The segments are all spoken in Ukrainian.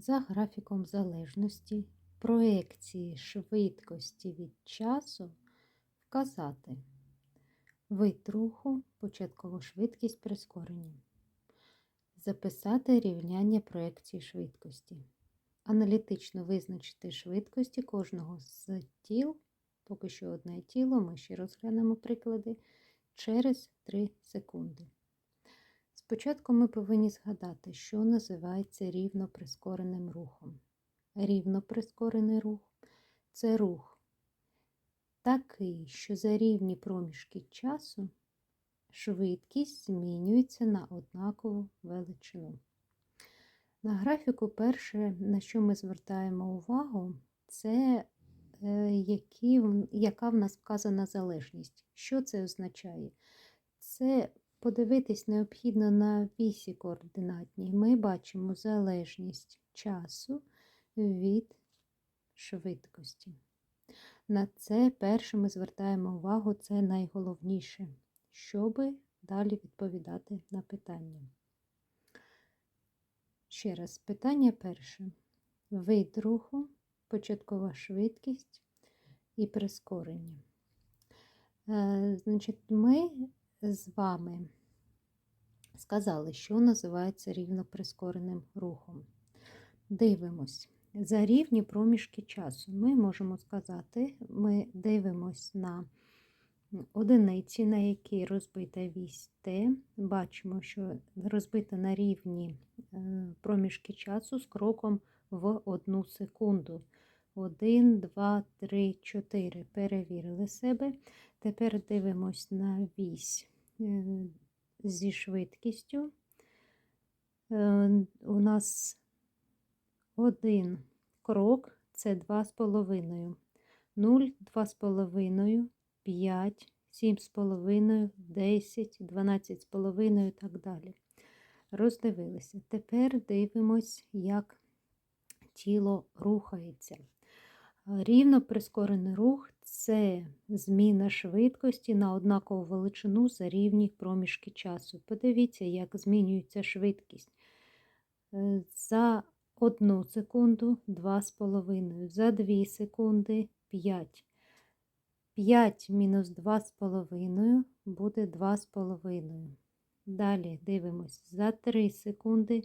За графіком залежності проекції швидкості від часу вказати вид руху, початкову швидкість прискорення. Записати рівняння проекції швидкості. Аналітично визначити швидкості кожного з тіл, поки що одне тіло, ми ще розглянемо приклади, через 3 секунди. Спочатку ми повинні згадати, що називається рівно прискореним рухом. Рівно прискорений рух це рух такий, що за рівні проміжки часу швидкість змінюється на однакову величину. На графіку перше, на що ми звертаємо увагу, це е, які, яка в нас вказана залежність. Що це означає? Це подивитись необхідно на вісі координатній. Ми бачимо залежність часу від швидкості. На це перше ми звертаємо увагу, це найголовніше, щоб далі відповідати на питання. Ще раз, питання перше. Вид руху, початкова швидкість і прискорення. Е, значить, ми з вами сказали, що називається рівно прискореним рухом. Дивимось. За рівні проміжки часу ми можемо сказати, ми дивимось на одиниці, на які розбита вісь Т. Бачимо, що розбита на рівні е, проміжки часу з кроком в одну секунду. 1, 2, 3, 4. Перевірили себе. Тепер дивимось на вісь е, зі швидкістю. Е, у нас один крок це 2,5, 0, 2,5, 5, 7,5, 10, 12,5 і так далі. Роздивилися. Тепер дивимось, як тіло рухається. Рівно прискорений рух це зміна швидкості на однакову величину за рівні проміжки часу. Подивіться, як змінюється швидкість. Е, за 1 секунду 2,5, за 2 секунди 5. 5 мінус 2,5 буде 2,5. Далі дивимося за 3 секунди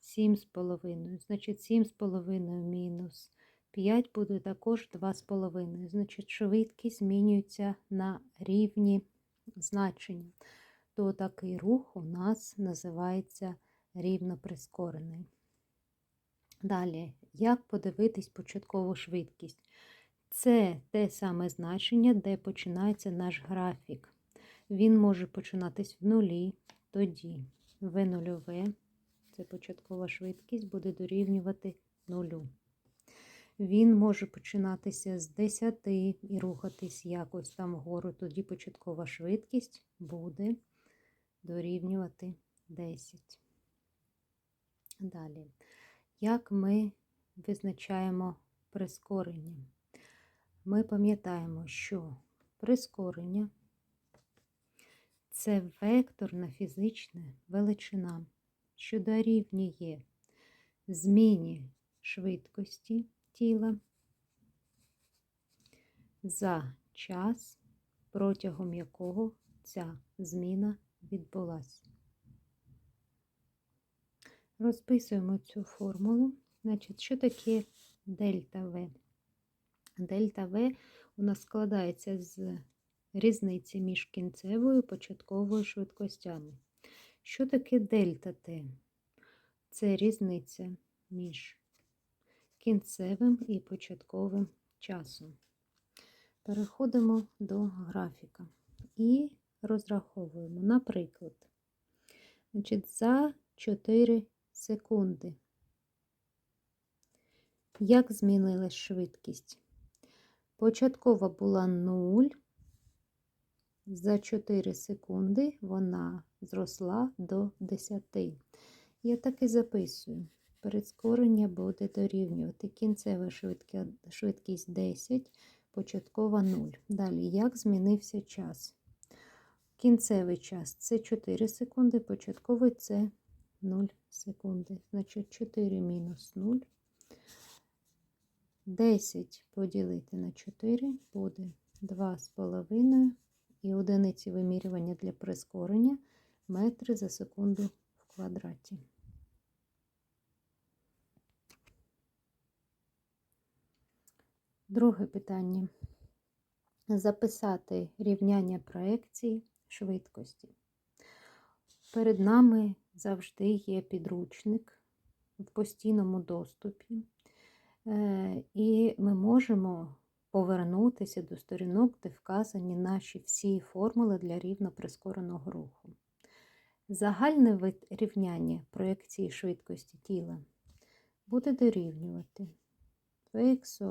7,5. Значить, 7,5 мінус 5 буде також 2,5. Значить, швидкість змінюється на рівні значення. То такий рух у нас називається рівно прискорений. Далі, як подивитись початкову швидкість? Це те саме значення, де починається наш графік. Він може починатись в нулі, тоді В нульове, це початкова швидкість, буде дорівнювати нулю. Він може починатися з 10 і рухатись якось там вгору, тоді початкова швидкість буде дорівнювати 10. Далі, як ми визначаємо прискорення? Ми пам'ятаємо, що прискорення це векторна фізична величина, що дорівнює зміні швидкості тіла за час, протягом якого ця зміна відбулася. Розписуємо цю формулу. Значить, що таке дельта В? Дельта В у нас складається з різниці між кінцевою і початковою швидкостями. Що таке дельта Т? Це різниця між кінцевим і початковим часом. Переходимо до графіка і розраховуємо, наприклад, значить, за 4 секунди. Як змінилась швидкість? Початкова була 0. За 4 секунди вона зросла до 10. Я так і записую. Прискорення буде дорівнювати. Кінцева швидкість 10, початкова 0. Далі, як змінився час? Кінцевий час це 4 секунди, початковий це 0 секунди. Значить 4 мінус 0. 10 поділити на 4 буде 2,5 і одиниці вимірювання для прискорення метри за секунду в квадраті. Друге питання. Записати рівняння проекції швидкості. Перед нами завжди є підручник в постійному доступі, е, і ми можемо повернутися до сторінок, де вказані наші всі формули для рівно прискореного руху. Загальне вид рівняння проекції швидкості тіла буде дорівнювати Vx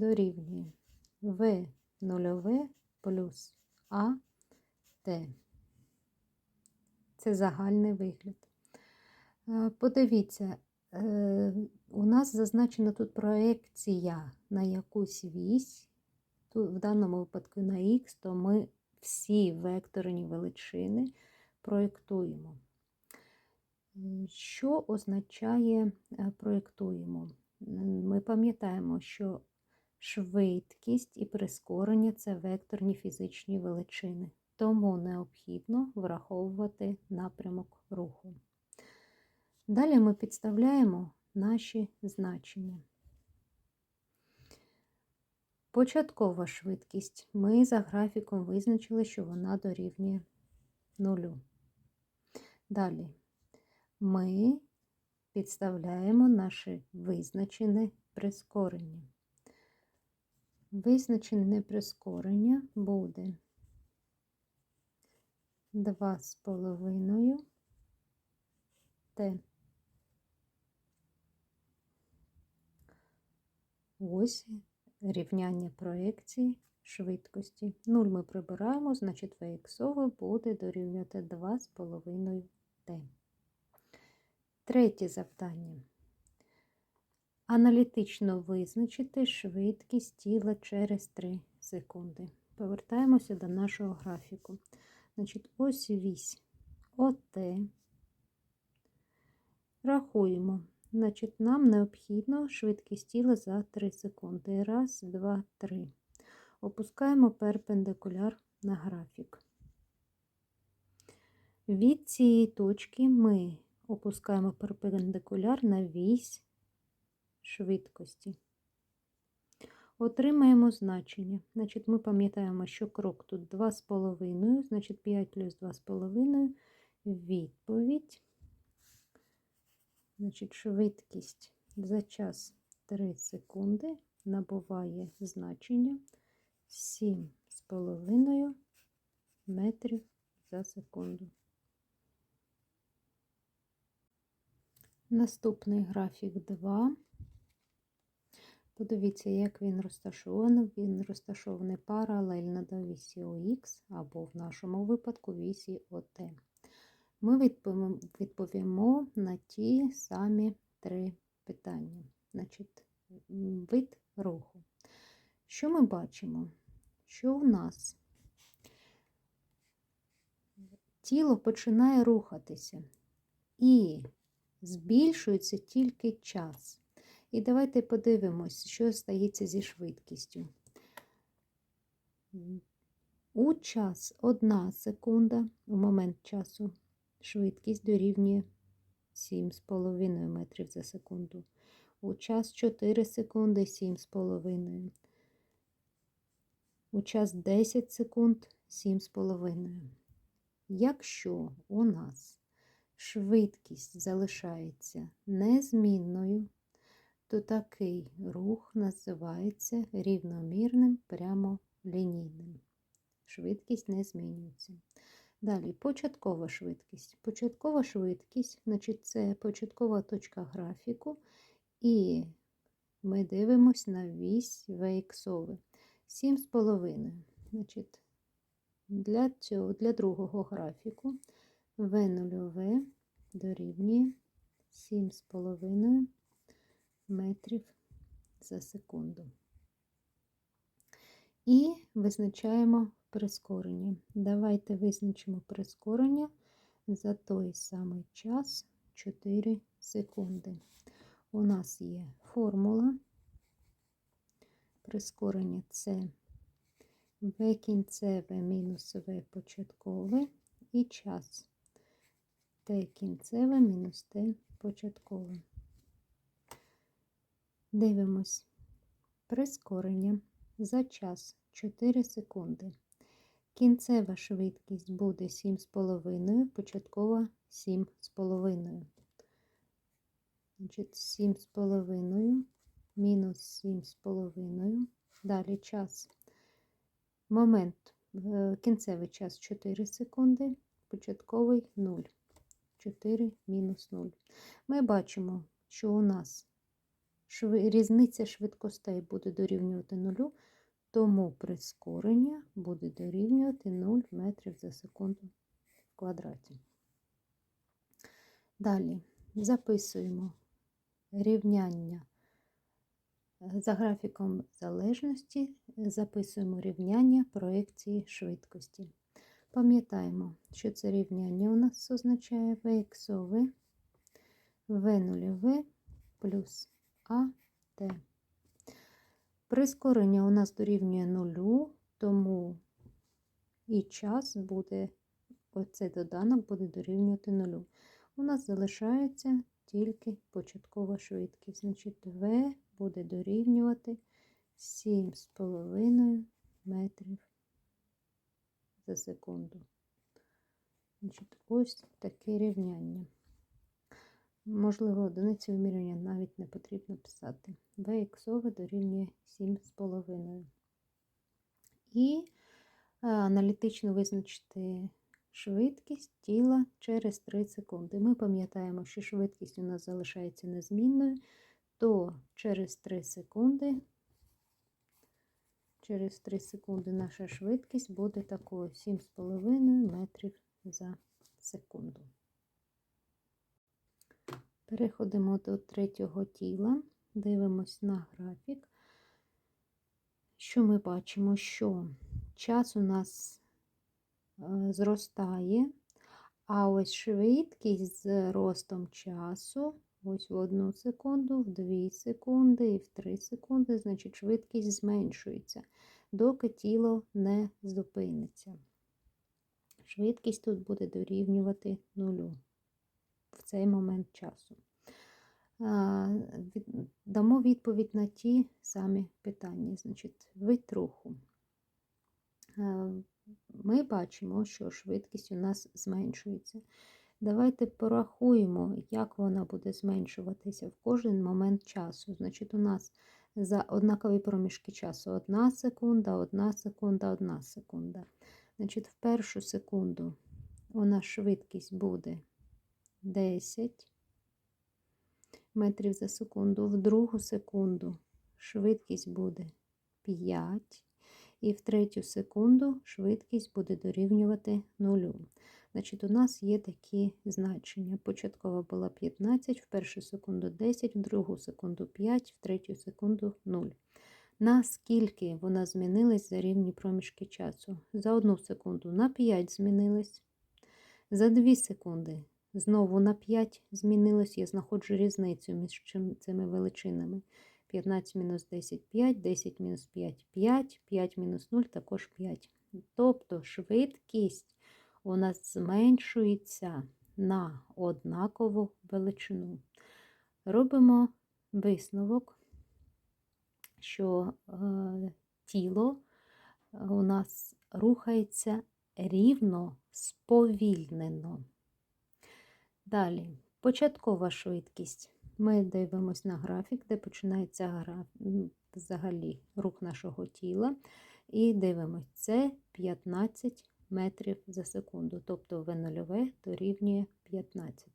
дорівнює В нульове плюс А Т. Це загальний вигляд. Е, подивіться, е, у нас зазначена тут проекція на якусь вісь, тут в даному випадку на Х, то ми всі векторні величини проєктуємо. Що означає е, проєктуємо? Ми пам'ятаємо, що швидкість і прискорення це векторні фізичні величини, тому необхідно враховувати напрямок руху. Далі ми підставляємо наші значення. Початкова швидкість. Ми за графіком визначили, що вона дорівнює нулю. Далі ми підставляємо наше визначене прискорення. Визначене прискорення буде 2,5 Т. Ось рівняння проекції швидкості. 0 ми прибираємо, значить Vx буде дорівнювати 2,5 Т. Третє завдання. Аналітично визначити швидкість тіла через 3 секунди. Повертаємося до нашого графіку. Значить, ось вісь ОТ. Рахуємо. Значить, нам необхідно швидкість тіла за 3 секунди. Раз, два, три. Опускаємо перпендикуляр на графік. Від цієї точки ми опускаємо перпендикуляр на вісь швидкості. Отримаємо значення. Значить, Ми пам'ятаємо, що крок тут 2,5, значить 5 плюс 2,5 відповідь. Значить, швидкість за час 3 секунди набуває значення 7,5 метрів за секунду. Наступний графік 2. Подивіться, як він розташований. Він розташований паралельно до вісі ОХ або в нашому випадку вісі ОТ. Ми відповімо на ті самі три питання. Значить, вид руху. Що ми бачимо? Що у нас тіло починає рухатися і збільшується тільки час. І давайте подивимось, що стається зі швидкістю. У час 1 секунда, у момент часу, швидкість дорівнює 7,5 метрів за секунду. У час 4 секунди 7,5. У час 10 секунд 7,5. Якщо у нас швидкість залишається незмінною, то такий рух називається рівномірним прямолінійним. Швидкість не змінюється. Далі початкова швидкість. Початкова швидкість, значить, це початкова точка графіку, і ми дивимося на вісь VX. 7,5. Значить, Для цього, для другого графіку В0 дорівнює 7,5 метрів за секунду. І визначаємо прискорення. Давайте визначимо прискорення за той самий час 4 секунди. У нас є формула. Прискорення це В кінцеве мінус В початкове і час Т кінцеве мінус Т початкове. Дивимось. Прискорення за час 4 секунди. Кінцева швидкість буде 7,5, початкова 7,5. Значить, 7,5 мінус 7,5. Далі час. Момент, е, кінцевий час 4 секунди, початковий 0. 4 мінус 0. Ми бачимо, що у нас різниця швидкостей буде дорівнювати 0, тому прискорення буде дорівнювати 0 метрів за секунду в квадраті. Далі записуємо рівняння за графіком залежності, записуємо рівняння проекції швидкості. Пам'ятаємо, що це рівняння у нас означає v іксове, v плюс АТ. Прискорення у нас дорівнює нулю, тому і час буде, оцей доданок буде дорівнювати нулю. У нас залишається тільки початкова швидкість. Значить, V буде дорівнювати 7,5 метрів за секунду. Значить, ось таке рівняння. Можливо, одиницю вимірювання навіть не потрібно писати. В іксове дорівнює 7,5. І е, аналітично визначити швидкість тіла через 3 секунди. Ми пам'ятаємо, що швидкість у нас залишається незмінною, то через 3 секунди, через 3 секунди наша швидкість буде такою 7,5 метрів за секунду. Переходимо до третього тіла, дивимось на графік. Що ми бачимо? Що час у нас е, зростає, а ось швидкість з ростом часу, ось в 1 секунду, в 2 секунди і в 3 секунди, значить, швидкість зменшується, доки тіло не зупиниться. Швидкість тут буде дорівнювати нулю цей момент часу. Дамо відповідь на ті самі питання. Значить, вид руху. Ми бачимо, що швидкість у нас зменшується. Давайте порахуємо, як вона буде зменшуватися в кожен момент часу. Значить, у нас за однакові проміжки часу 1 секунда, 1 секунда, 1 секунда. Значить, в першу секунду у нас швидкість буде 10 метрів за секунду, в другу секунду швидкість буде 5, і в третю секунду швидкість буде дорівнювати 0. Значить, у нас є такі значення. Початкова була 15, в першу секунду 10, в другу секунду 5, в третю секунду 0. Наскільки вона змінилась за рівні проміжки часу? За одну секунду на 5 змінилась, за 2 секунди Знову на 5 змінилось, я знаходжу різницю між цими величинами. 15 мінус 10 5, 10 мінус 5 5, 5 мінус 0 також 5. Тобто швидкість у нас зменшується на однакову величину. Робимо висновок, що е, тіло у нас рухається рівно сповільнено. Далі, початкова швидкість. Ми дивимося на графік, де починається граф... взагалі рух нашого тіла. І дивимося, це 15 метрів за секунду, тобто В0 дорівнює 15.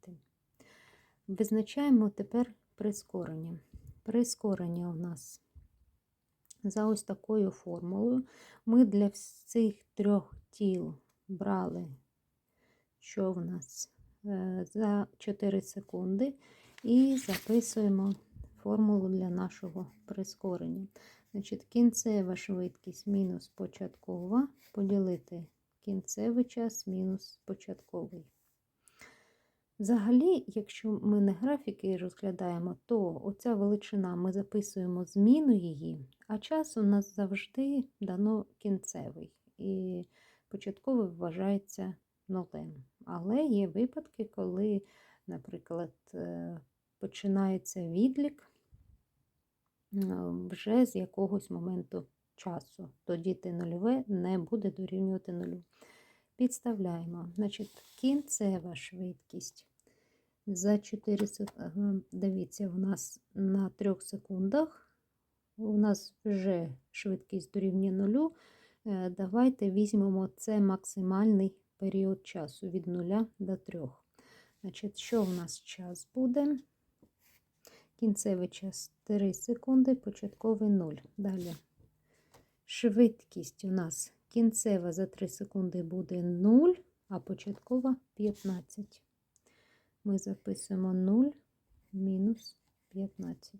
Визначаємо тепер прискорення. Прискорення у нас за ось такою формулою. Ми для всіх трьох тіл брали, що в нас за 4 секунди і записуємо формулу для нашого прискорення. Значить, Кінцева швидкість мінус початкова, поділити кінцевий час мінус початковий. Взагалі, якщо ми не графіки розглядаємо, то оця величина ми записуємо зміну її, а час у нас завжди дано кінцевий. І початковий вважається нулем. Але є випадки, коли, наприклад, е, починається відлік вже з якогось моменту часу. Тоді те нульове не буде дорівнювати нулю. Підставляємо. Значить, кінцева швидкість. За 4 секунди, дивіться, у нас на 3 секундах у нас вже швидкість дорівнює нулю. Е, Давайте візьмемо це максимальний період часу від 0 до 3. Значить, що у нас час буде? Кінцевий час 3 секунди, початковий 0. Далі. Швидкість у нас кінцева за 3 секунди буде 0, а початкова 15. Ми записуємо 0 мінус 15.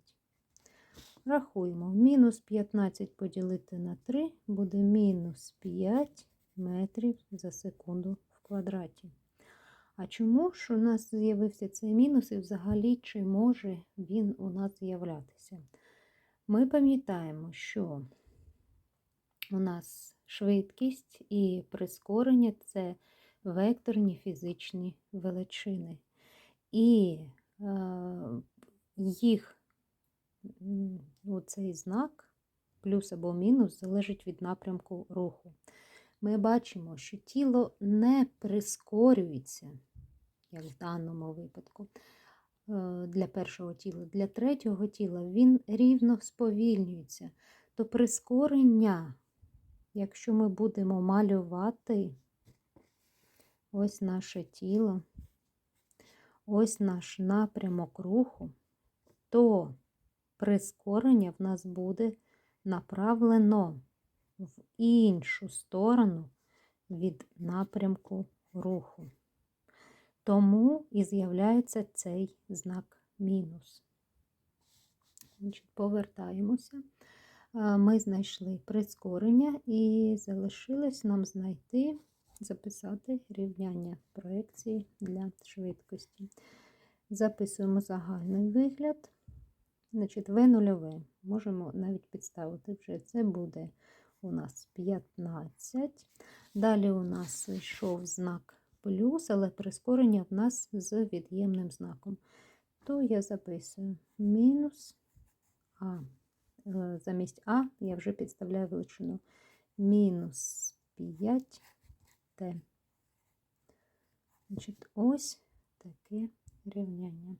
Рахуємо. Мінус 15 поділити на 3 буде мінус 5 метрів за секунду в квадраті. А чому ж у нас з'явився цей мінус і взагалі чи може він у нас з'являтися? Ми пам'ятаємо, що у нас швидкість і прискорення це векторні фізичні величини. І е, їх цей знак, плюс або мінус, залежить від напрямку руху. Ми бачимо, що тіло не прискорюється, як в даному випадку, е, для першого тіла. Для третього тіла він рівно сповільнюється. То прискорення, якщо ми будемо малювати ось наше тіло, ось наш напрямок руху, то прискорення в нас буде направлено в іншу сторону від напрямку руху. Тому і з'являється цей знак мінус. Повертаємося. Ми знайшли прискорення і залишилось нам знайти, записати рівняння проекції для швидкості. Записуємо загальний вигляд. Значить, В нульове. Можемо навіть підставити вже. Це буде у нас 15. Далі у нас йшов знак плюс, але прискорення в нас з від'ємним знаком. То я записую мінус А. Е, замість А я вже підставляю величину мінус 5Т. Значить, ось таке рівняння.